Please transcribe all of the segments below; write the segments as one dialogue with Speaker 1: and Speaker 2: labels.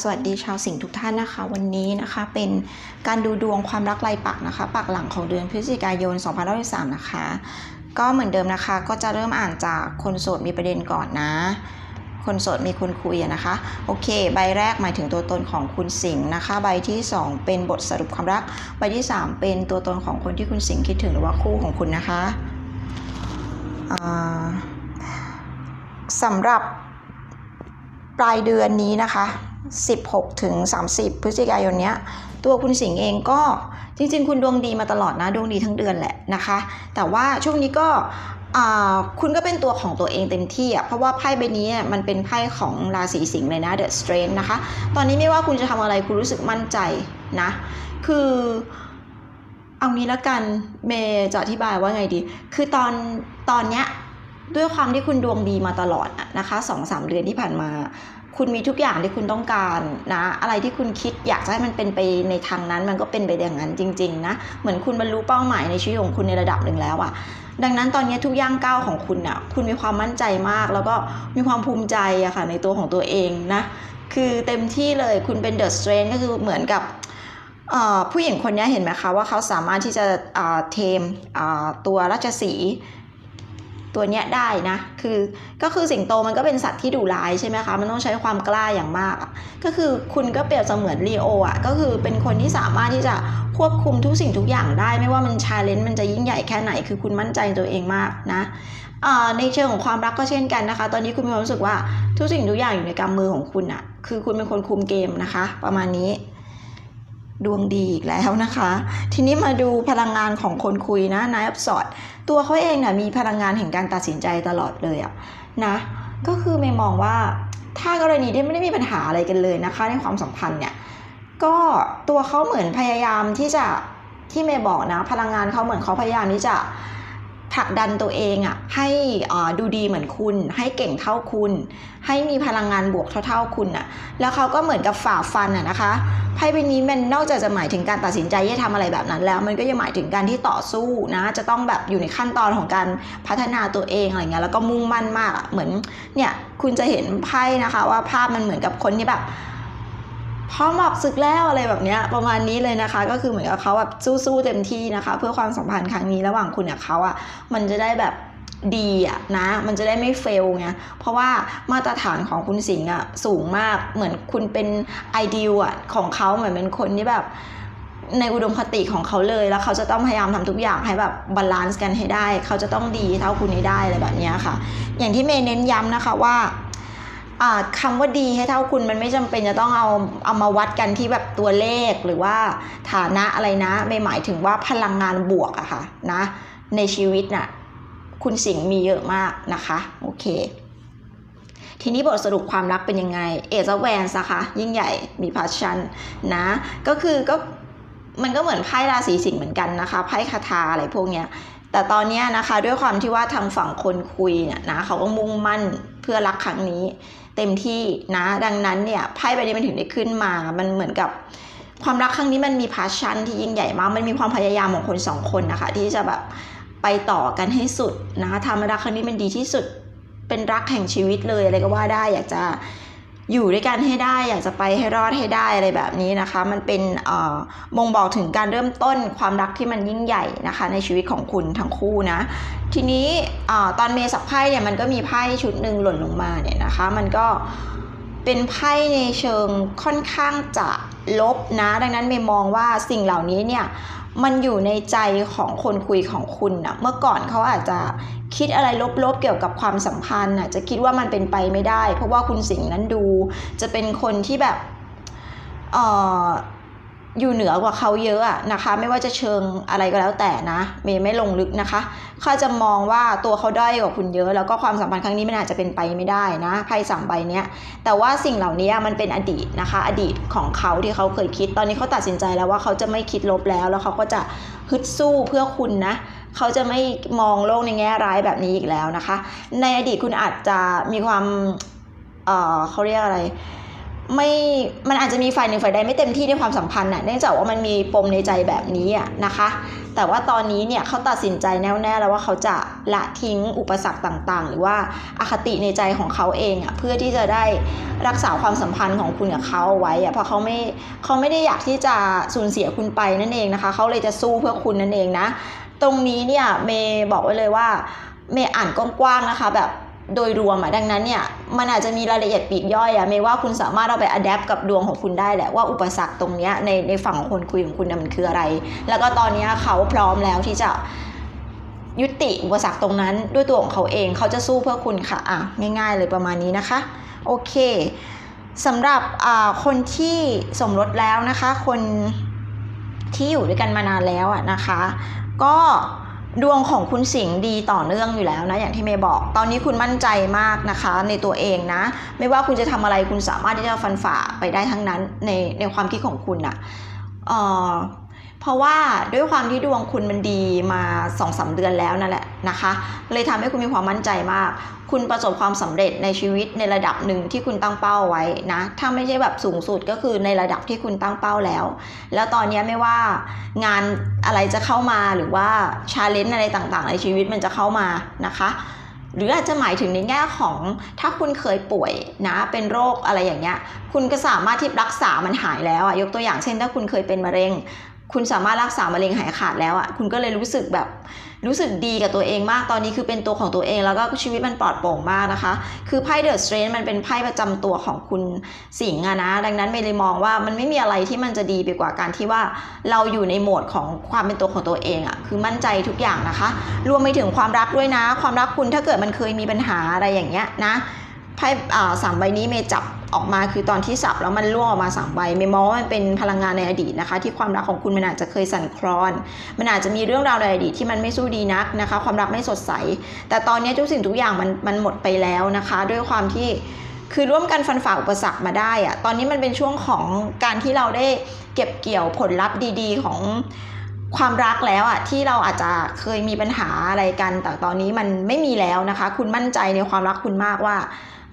Speaker 1: สวัสดีชาวสิงห์ทุกท่านนะคะ วันนี้นะคะเป็นการดูดวงความรักรายปักนะคะ ปักหลังของเดือนพฤศจิกายน2563นะคะ ก็เหมือนเดิมนะคะ ก็จะเริ่มอ่านจากคนโสดมีประเด็นก่อนนะ คนโสดมีคนคุยนะคะ โอเค ใบแรกหมายถึงตัวตนของคุณสิงห์นะคะ ใบที่ 2 เป็นบทสรุปความรัก ใบที่ 3 เป็นตัวตนของคนที่คุณสิงห์คิดถึงหรือว่าคู่ของคุณนะคะสำหรับปลายเดือนนี้นะคะ 16 ถึง 30 พฤศจิกายนเนี้ยตัวคุณสิงห์เองก็จริง ๆ คุณดวงดีมาตลอดนะดวงดีทั้งเดือนแหละนะคะ แต่ว่าช่วงนี้ก็คุณก็เป็นตัวของตัวเองเต็มที่อะเพราะว่าไพ่ใบนี้อะมันเป็นไพ่ของราศีสิงห์เลยนะ The Strength นะคะ ตอนนี้ไม่ว่าคุณจะทำอะไรคุณรู้สึกมั่นใจนะ คือเอางี้ละกันเมย์จะอธิบายว่าไงดี คือตอนตอนเนี้ยด้วยความที่คุณดวงดีมาตลอดอะนะคะสองสามเดือนที่ผ่านมา คุณมีทุกอย่างที่คุณต้องการนะ อะไรที่คุณคิดอยากจะให้มันเป็นไปในทางนั้น มันก็เป็นไปอย่างนั้นจริง ๆ นะ เหมือนคุณบรรลุเป้าหมายในชีวิตของคุณในระดับหนึ่งแล้วอะดังนั้นตอนนี้ทุกย่างก้าวของคุณอะคุณมีความมั่นใจมาก แล้วก็มีความภูมิใจอะค่ะในตัวของตัวเองนะ คือเต็มที่เลยคุณเป็นเดอะสเตรนก็คือเหมือนกับผู้หญิงคนนี้เห็นไหมคะว่าเขาสามารถที่จะเทมตัวราชสี ตัวเนี้ยได้นะ คือก็คือสิงโตมันก็เป็นสัตว์ที่ดุร้ายใช่ไหมคะ มันต้องใช้ความกล้าอย่างมาก ก็คือคุณก็เปรียบเสมือนลีโออะ ก็คือเป็นคนที่สามารถที่จะควบคุมทุกสิ่งทุกอย่างได้ ไม่ว่ามันชาเลนจ์มันจะยิ่งใหญ่แค่ไหน คือคุณมั่นใจตัวเองมากนะในเชิงของความรักก็เช่นกันนะคะ ตอนนี้คุณมีความรู้สึกว่าทุกสิ่งทุกอย่างอยู่ในกำมือของคุณอะคือคุณเป็นคนคุมเกมนะคะ ประมาณนี้ ดวงดีอีกแล้วนะคะ ทีนี้มาดูพลังงานของคนคุยนะนายอับสอดตัวเขาเองเนี่ยมีพลังงานแห่งการตัดสินใจตลอดเลยอะนะก็คือเมย์มองว่าถ้ากรณีที่ไม่ได้มีปัญหาอะไรกันเลยนะคะ ในความสัมพันธ์เนี่ยก็ตัวเขาเหมือนพยายามที่จะที่เมย์บอกนะ พลังงานเขาเหมือนเขาพยายามที่จะ ผลักดันตัวเองอะให้ดูดีเหมือนคุณ ให้เก่งเท่าคุณ ให้มีพลังงานบวกเท่า ๆคุณอะแล้วเขาก็เหมือนกับฝ่าฟันอะนะคะไพ่ใบนี้มันนอกจากจะหมายถึงการตัดสินใจที่จะทำอะไรแบบนั้น แล้วมันก็ยังหมายถึงการที่ต่อสู้นะจะต้องแบบอยู่ในขั้นตอนของการพัฒนาตัวเองอะไรเงี้ยแล้วก็มุ่งมั่นมากเหมือนเนี่ยคุณจะเห็นไพ่นะคะว่าภาพมันเหมือนกับคนที่แบบ พร้อมออกศึกแล้วอะไรแบบเนี้ยประมาณนี้เลยนะคะ ก็คือเหมือนกับเขาแบบสู้ๆเต็มที่นะคะ เพื่อความสัมพันธ์ครั้งนี้ระหว่างคุณกับเขาอะมันจะได้แบบดีอะนะ มันจะได้ไม่เฟลไง เพราะว่ามาตรฐานของคุณสิงห์อะสูงมาก เหมือนคุณเป็นไอเดียอะของเขาเหมือนเป็นคนที่แบบในอุดมคติของเขาเลย แล้วเขาจะต้องพยายามทำทุกอย่างให้แบบบาลานซ์กันให้ได้ เขาจะต้องดีเท่าคุณให้ได้อะไรแบบนี้ค่ะ อย่างที่เมย์เน้นย้ำนะคะว่า คำว่าดีให้เท่าคุณมันไม่จำเป็นจะต้องเอาเอามาวัดกันที่แบบตัวเลขหรือว่าฐานะอะไรนะ ไม่หมายถึงว่าพลังงานบวกอะค่ะนะในชีวิตน่ะคุณสิงห์มีเยอะมากนะคะโอเค ทีนี้บทสรุปความรักเป็นยังไงเอซแวนนะคะยิ่งใหญ่มีพัชชันนะก็คือก็มันก็เหมือนไพ่ราศีสิงห์เหมือนกันนะคะไพ่คาถาอะไรพวกเนี้ย แต่ตอนนี้นะคะด้วยความที่ว่าทางฝั่งคนคุยเนี่ยนะเขาก็มุ่งมั่นเพื่อรักครั้งนี้ เต็มที่นะ ดังนั้นเนี่ยไพ่ใบนี้มันถึงได้ขึ้นมา มันเหมือนกับความรักครั้งนี้มันมีพาชั่นที่ยิ่งใหญ่มาก มันมีความพยายามของคนสองคนนะคะ ที่จะแบบไปต่อกันให้สุดนะคะทำรักครั้งนี้มันดีที่สุด เป็นรักแห่งชีวิตเลยอะไรก็ว่าได้อยากจะ อยู่ด้วยกันให้ได้ อยากจะไปให้รอดให้ได้อะไรแบบนี้นะคะ มันเป็นบ่งบอกถึงการเริ่มต้นความรักที่มันยิ่งใหญ่นะคะ ในชีวิตของคุณทั้งคู่นะ ทีนี้ออตอนเมสักไพ่เนี่ยมันก็มีไพ่ชุดหนึ่งหล่นลงมาเนี่ยนะคะ มันก็เป็นไพ่ในเชิงค่อนข้างจะลบนะ ดังนั้นเมย์มองว่าสิ่งเหล่านี้เนี่ยมันอยู่ในใจของคนคุยของคุณนะเมื่อก่อนเขาอาจจะคิดอะไรลบๆเกี่ยวกับความสัมพันธ์น่ะจะคิดว่ามันเป็นไปไม่ได้ เพราะว่าคุณสิงห์นั้นดู จะเป็นคนที่แบบเอ่อ อยู่เหนือกว่าเขาเยอะอะนะคะ ไม่ว่าจะเชิงอะไรก็แล้วแต่นะ เมย์ไม่ลงลึกนะคะเขาจะมองว่าตัวเขาด้อยกว่าคุณเยอะ แล้วก็ความสัมพันธ์ครั้งนี้มันอาจจะเป็นไปไม่ได้นะไพ่สามใบเนี้ย แต่ว่าสิ่งเหล่านี้มันเป็นอดีตนะคะ อดีตของเขาที่เขาเคยคิด ตอนนี้เขาตัดสินใจแล้วว่าเขาจะไม่คิดลบแล้ว แล้วเขาก็จะฮึดสู้เพื่อคุณนะเขาจะไม่มองโลกในแง่ร้ายแบบนี้อีกแล้วนะคะ ในอดีตคุณอาจจะมีความเอ่อเขาเรียกอะไร ไม่มันอาจจะมีฝ่ายหนึ่งฝ่ายใดไม่เต็มที่ในความสัมพันธ์น่ะเนื่องจากว่ามันมีปมในใจแบบนี้อะนะคะ แต่ว่าตอนนี้เนี่ยเขาตัดสินใจแน่วแน่แล้วว่าเขาจะละทิ้งอุปสรรคต่างๆ หรือว่าอาคติในใจของเขาเองอะเพื่อที่จะได้รักษาความสัมพันธ์ของคุณกับเขาเอาไว้อะเพราะเขาไม่เขาไม่ได้อยากที่จะสูญเสียคุณไปนั่นเองนะคะ เขาเลยจะสู้เพื่อคุณนั่นเองนะ ตรงนี้เนี่ยเมย์บอกไว้เลยว่าเมย์อ่านกว้างๆนะคะแบบ โดยรวมอะดังนั้นเนี่ยมันอาจจะมีรายละเอียดปีกย่อยอะเมย์ว่าคุณสามารถเอาไปอัดแอปกับดวงของคุณได้แหละว่าอุปสรรคตรงเนี้ยในในฝั่งของคนคุยของคุณน่ะมันคืออะไร แล้วก็ตอนนี้เขาพร้อมแล้วที่จะยุติอุปสรรคตรงนั้นด้วยตัวของเขาเองเขาจะสู้เพื่อคุณค่ะอะง่าย ๆ เลยประมาณนี้นะคะ โอเคสำหรับอ่าคนที่สมรสแล้วนะคะ คนที่อยู่ด้วยกันมานานแล้วอะนะคะ ก็ ดวงของคุณสิงห์ดีต่อเนื่องอยู่แล้วนะอย่างที่เมย์บอก ตอนนี้คุณมั่นใจมากนะคะ ในตัวเองนะ ไม่ว่าคุณจะทำอะไรคุณสามารถที่จะฟันฝ่าไปได้ทั้งนั้นในในความคิดของคุณอะ่ะ เพราะว่าด้วยความที่ดวงคุณมันดีมา2อสเดือนแล้วนั่นแหละนะคะ เลยทำให้คุณมีความมั่นใจมาก คุณประสบความสำเร็จในชีวิตในระดับหนึ่งที่คุณตั้งเป้าไว้นะ ถ้าไม่ใช่แบบสูงสุดก็คือในระดับที่คุณตั้งเป้าแล้ว แล้วตอนนี้ไม่ว่างานอะไรจะเข้ามาหรือว่าชาเลนจ์อะไรต่างๆ ในชีวิตมันจะเข้ามานะคะหรืออาจจะหมายถึงในแง่ของถ้าคุณเคยป่วยนะเป็นโรคอะไรอย่างเงี้ย คุณก็สามารถที่รักษามันหายแล้วอะยกตัวอย่างเช่น ถ้าคุณเคยเป็นมะเร็ง คุณสามารถรักษามะเร็งหายขาดแล้วอะคุณก็เลยรู้สึกแบบรู้สึกดีกับตัวเองมากตอนนี้คือเป็นตัวของตัวเองแล้วก็ชีวิตมันปลอดโปร่งมากนะคะ คือไพ่เดอะสเตรนมันเป็นไพ่ประจำตัวของคุณสิงห์อะนะ ดังนั้นเมย์เลยมองว่ามันไม่มีอะไรที่มันจะดีไปกว่าการที่ว่าเราอยู่ในโหมดของความเป็นตัวของตัวเองอะคือมั่นใจทุกอย่างนะคะ รวมไปถึงความรักด้วยนะ ความรักคุณถ้าเกิดมันเคยมีปัญหาอะไรอย่างเงี้ยนะ ไพ่สามใบนี้เมย์จับออกมาคือตอนที่สับแล้วมันล่วงออกมาสามใบเมย์มองว่ามันเป็นพลังงานในอดีตนะคะ ที่ความรักของคุณมันอาจจะเคยสั่นคลอน มันอาจจะมีเรื่องราวในอดีตที่มันไม่สู้ดีนักนะคะ ความรักไม่สดใส แต่ตอนนี้ทุกสิ่งทุกอย่างมันมันหมดไปแล้วนะคะ ด้วยความที่คือร่วมกันฟันฝ่าอุปสรรคมาได้อะตอนนี้มันเป็นช่วงของการที่เราได้เก็บเกี่ยวผลลัพธ์ดี ๆ ของ ความรักแล้วอะที่เราอาจจะเคยมีปัญหาอะไรกัน แต่ตอนนี้มันไม่มีแล้วนะคะ คุณมั่นใจในความรักคุณมากว่า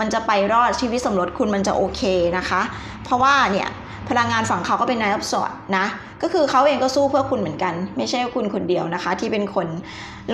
Speaker 1: มันจะไปรอดชีวิตสมรสคุณมันจะโอเคนะคะ เพราะว่าเนี่ยพลังงานฝั่งเขาก็เป็นนายอับสอดนะก็คือเขาเองก็สู้เพื่อคุณเหมือนกัน ไม่ใช่คุณคนเดียวนะคะ ที่เป็นคน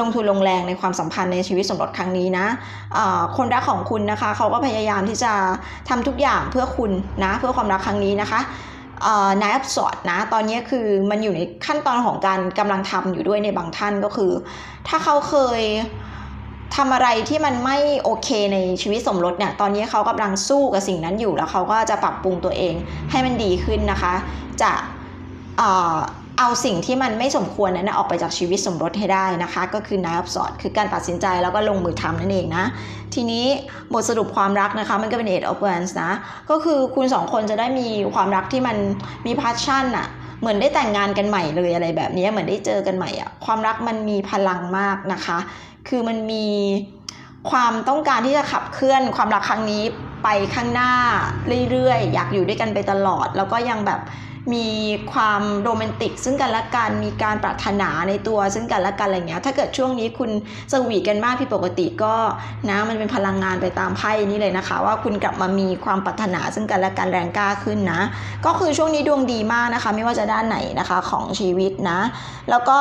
Speaker 1: ลงทุนลงแรงในความสัมพันธ์ในชีวิตสมรสครั้งนี้นะคนรักของคุณนะคะเขาก็พยายามที่จะทำทุกอย่างเพื่อคุณนะเพื่อความรักครั้งนี้นะคะ นายอับสอดนะ ตอนนี้คือมันอยู่ในขั้นตอนของการกำลังทำอยู่ด้วยในบางท่านก็คือ ถ้าเขาเคยทำอะไรที่มันไม่โอเคในชีวิตสมรสเนี่ย ตอนนี้เขากำลังสู้กับสิ่งนั้นอยู่แล้วเขาก็จะปรับปรุงตัวเองให้มันดีขึ้นนะคะ จะ เอาสิ่งที่มันไม่สมควรนั้นออกไปจากชีวิตสมรสให้ได้นะคะ ก็คือ nine of swords คือการตัดสินใจแล้วก็ลงมือทำนั่นเองนะ ทีนี้บทสรุปความรักนะคะ มันก็เป็น eight of wands นะ ก็คือคุณสองคนจะได้มีความรักที่มันมี passion อะเหมือนได้แต่งงานกันใหม่เลยอะไรแบบนี้เหมือนได้เจอกันใหม่อะความรักมันมีพลังมากนะคะ คือมันมีความต้องการที่จะขับเคลื่อนความรักครั้งนี้ไปข้างหน้าเรื่อยๆ อยากอยู่ด้วยกันไปตลอด แล้วก็ยังแบบ มีความโรแมนติก ซึ่งกันและกันมีการปรารถนาในตัวซึ่งกันและกันอะไรเงี้ยถ้าเกิดช่วงนี้คุณสวีทกันมากผิดปกติก็นะมันเป็นพลังงานไปตามไพ่นี้เลยนะคะ ว่าคุณกลับมามีความปรารถนาซึ่งกันและกันแรงกล้าขึ้นนะ ก็คือช่วงนี้ดวงดีมากนะคะ ไม่ว่าจะด้านไหนนะคะของชีวิตนะ แล้วก็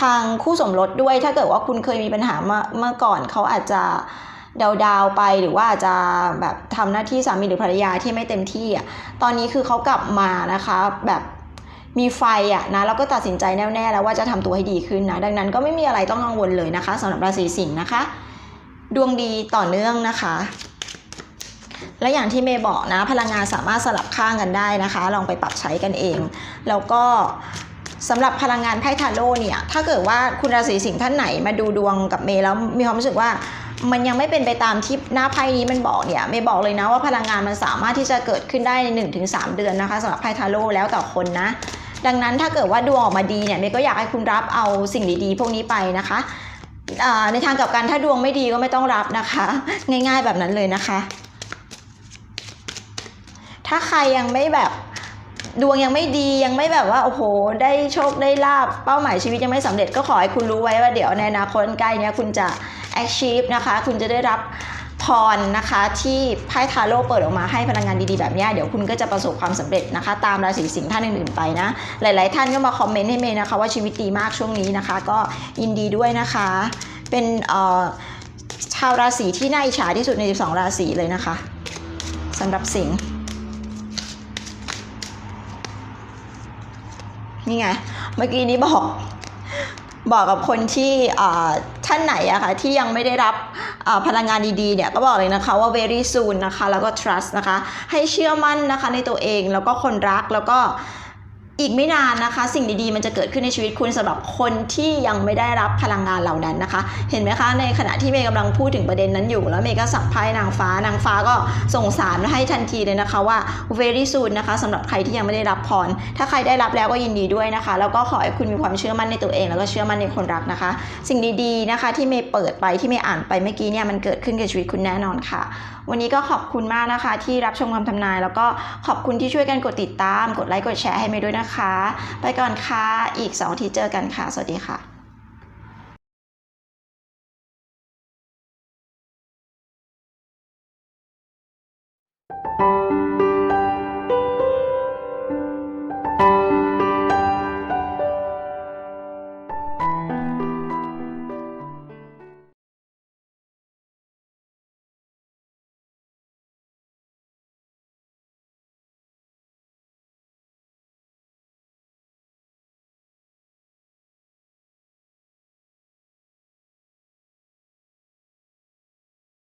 Speaker 1: ทางคู่สมรสด้วยถ้าเกิดว่าคุณเคยมีปัญหามื่อเมื่อก่อนเขาอาจจะ ดาวดาวๆไปหรือว่าจะแบบทำหน้าที่สามีหรือภรรยาที่ไม่เต็มที่อะตอนนี้คือเขากลับมานะคะแบบมีไฟอะนะแล้วก็ตัดสินใจแน่วแน่แล้วว่าจะทำตัวให้ดีขึ้นนะ ดังนั้นก็ไม่มีอะไรต้องกังวลเลยนะคะสำหรับราศีสิงห์นะคะ ดวงดีต่อเนื่องนะคะและอย่างที่เมย์บอกนะ พลังงานสามารถสลับข้างกันได้นะคะ ลองไปปรับใช้กันเอง แล้วก็สำหรับพลังงานไพ่ทาโร่เนี่ย ถ้าเกิดว่าคุณราศีสิงห์ท่านไหนมาดูดวงกับเมย์แล้วมีความรู้สึกว่า มันยังไม่เป็นไปตามที่หน้าไพ่นี้มันบอกเนี่ยเมย์บอกเลยนะว่าพลังงานมันสามารถที่จะเกิดขึ้นได้ใน 1-3 เดือนนะคะสำหรับไพ่ทาโร่แล้วแต่คนนะ ดังนั้นถ้าเกิดว่าดวงออกมาดีเนี่ยเมย์ก็อยากให้คุณรับเอาสิ่งดีๆ พวกนี้ไปนะคะในทางกับกันถ้าดวงไม่ดีก็ไม่ต้องรับนะคะ ง่าย ๆแบบนั้นเลยนะคะ ถ้าใครยังไม่แบบดวงยังไม่ดียังไม่แบบว่าโอ้โห ได้โชคได้ลาบเป้าหมายชีวิตยังไม่สำเร็จก็ขอให้คุณรู้ไว้ว่าเดี๋ยวในอนาคตใกล้เนี้ยคุณจะ achieve นะคะ คุณจะได้รับพรนะคะที่ไพ่ทาโร่เปิดออกมาให้พลังงานดีๆแบบนี้เดี๋ยวคุณก็จะประสบความสำเร็จนะคะ ตามราศีสิงห์ท่านอื่นๆไปนะ หลายๆ ท่านก็มาคอมเมนต์ให้เมย์นะคะ ว่าชีวิตดีมากช่วงนี้นะคะ ก็ยินดีด้วยนะคะ เป็นชาวราศีที่น่าอิจฉาที่สุดใน 12 ราศีเลยนะคะสำหรับสิงห์นี่ไง เมื่อกี้นี้บอกบอกกับคนที่ ท่านไหนอะคะที่ยังไม่ได้รับพลังงานดีๆเนี่ยก็บอกเลยนะคะว่า very soon นะคะแล้วก็ trust นะคะให้เชื่อมั่นนะคะในตัวเองแล้วก็คนรักแล้วก็ อีกไม่นานนะคะ สิ่งดีๆมันจะเกิดขึ้นในชีวิตคุณสำหรับคนที่ยังไม่ได้รับพลังงานเหล่านั้นนะคะ เห็นไหมคะ ในขณะที่เมย์กำลังพูดถึงประเด็นนั้นอยู่ แล้วเมย์ก็สับไพ่นางฟ้านางฟ้าก็ส่งสารให้ทันทีเลยนะคะว่า very soon นะคะสำหรับใครที่ยังไม่ได้รับพร ถ้าใครได้รับแล้วก็ยินดีด้วยนะคะ แล้วก็ขอให้คุณมีความเชื่อมั่นในตัวเอง แล้วก็เชื่อมั่นในคนรักนะคะ สิ่งดีๆนะคะที่เมย์เปิดไปที่เมย์อ่านไปเมื่อกี้เนี่ยมันเกิดขึ้นกับชีวิตคุณแน่นอนค่ะวันนี้ก็ขอบคุณมากนะคะ ที่รับชมคำทำนาย แล้วก็ขอบคุณที่ช่วยกันกดติดตาม กดไลค์กดแชร์ให้เมย์ด้วยนะคะ ไปก่อนค่ะ อีก2อาทีเจอกันค่ะ สวัสดีค่ะ